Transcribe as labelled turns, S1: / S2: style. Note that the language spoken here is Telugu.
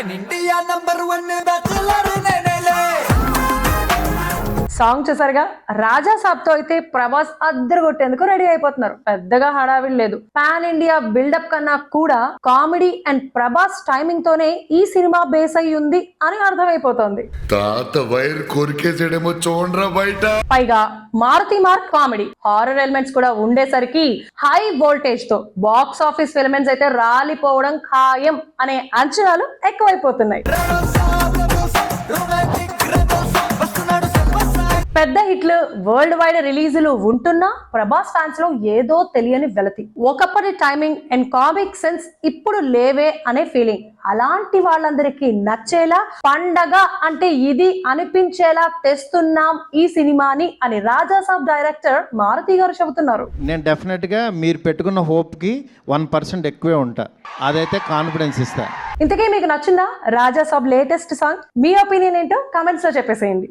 S1: Pan India number one bachelor నేనేలే
S2: song చూసారుగా? రాజా సాబ్తో అయితే ప్రభాస్ అద్దరు కొట్టేందుకు రెడీ అయిపోతున్నారు. పెద్దగా హడావిడి లేదు. పాన్ ఇండియా బిల్డప్ కన్నా కూడా కామెడీ అండ్ ప్రభాస్ టైమింగ్ తోనే ఈ సినిమా బేస్ అయి ఉంది అని అర్థమైపోతోంది.
S3: తాత వైర్ కొరికేసాడేమో చూడరా బయట.
S2: పైగా Maruthi mark comedy. Horror elements కూడా ఉండేసరికి హై వోల్టేజ్తో బాక్స్ ఆఫీస్ ఎలిమెంట్స్ అయితే రాలిపోవడం ఖాయం అనే అంచనాలు ఎక్కువైపోతున్నాయి. పెద్ద హిట్లు వరల్డ్ వైడ్ రిలీజులు ఉంటున్నా ప్రభాస్ ఫ్యాన్స్లో ఏదో తెలియని వెలతి. ఒకప్పటి టైమింగ్ అండ్ కామిక్ సెన్స్ ఇప్పుడు లేవే అనే ఫీలింగ్. అలాంటి వాళ్ళందరికీ నచ్చేలా పండగ అంటే ఇది అనిపించేలా తెస్తున్నాం ఈ సినిమాని అని రాజాసాబ్ డైరెక్టర్ మారుతి గారు చెబుతున్నారు.
S4: నేను డెఫినెట్గా మీరు పెట్టుకున్న హోప్కి వన్ పర్సెంట్ ఎక్కువే ఉంటా. అదైతే కాన్ఫిడెన్స్ ఇస్తా.
S2: ఇంతకీ మీకు నచ్చిందా రాజాసాబ్ లేటెస్ట్ సాంగ్? మీ ఒపీనియన్ ఏంటో కామెంట్స్లో చెప్పేసేయండి.